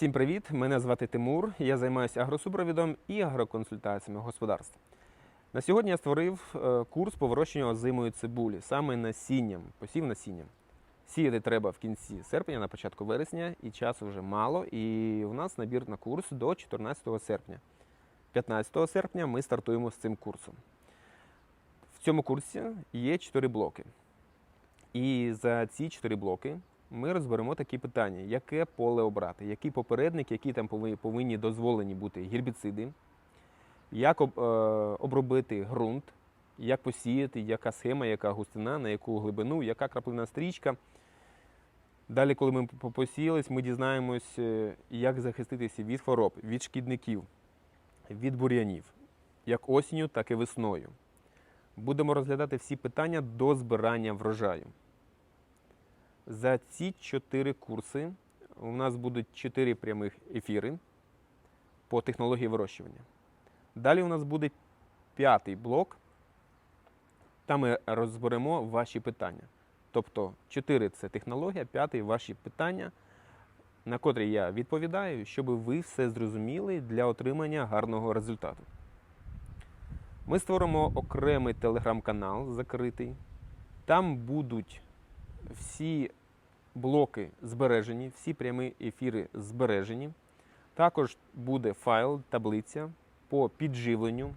Всім привіт! Мене звати Тимур. Я займаюся агросупровідом і агроконсультаціями господарств. На сьогодні я створив е, курс по вирощенню озимої цибулі, саме насінням, посів насінням. Сіяти треба в кінці серпня, на початку вересня, і часу вже мало. І у нас набір на курс до 14 серпня. 15 серпня ми стартуємо з цим курсом. В цьому курсі є 4 блоки. І за ці 4 блоки ми розберемо такі питання: яке поле обрати, який попередник, які там повинні, дозволені бути гербіциди, як е, обробити ґрунт, як посіяти, яка схема, яка густина, на яку глибину, яка краплина стрічка. Далі, коли ми по- посіялись, ми дізнаємось, е, як захиститися від хвороб, від шкідників, від бур'янів, як осінню, так і весною. Будемо розглядати всі питання до збирання врожаю. За ці чотири курси у нас будуть чотири прямих ефіри по технології вирощування. Далі у нас буде п'ятий блок. Там ми розберемо ваші питання. Тобто, чотири це технологія, п'ятий ваші питання, на котрі я відповідаю, щоб ви все зрозуміли для отримання гарного результату. Ми створимо окремий телеграм-канал закритий. Там будуть всі блоки збережені, всі прямі ефіри збережені. Також буде файл, таблиця по підживленню,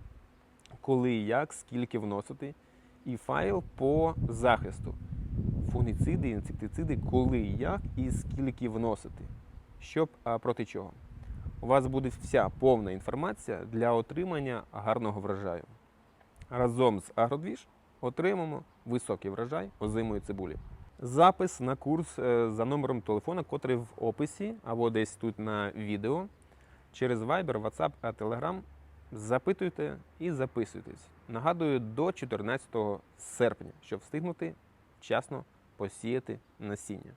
коли як, скільки вносити, і файл по захисту. Фунгіциди, інсектициди, коли як і скільки вносити. Щоб а, проти чого. У вас буде вся повна інформація для отримання гарного врожаю. Разом з Агродвіж отримаємо високий врожай озимої цибулі. Запис на курс е, за номером телефона, котрий в описі або десь тут на відео. Через Viber, WhatsApp, та Telegram запитуйте і записуйтесь. Нагадую, до 14 серпня, щоб встигнути вчасно посіяти насіння.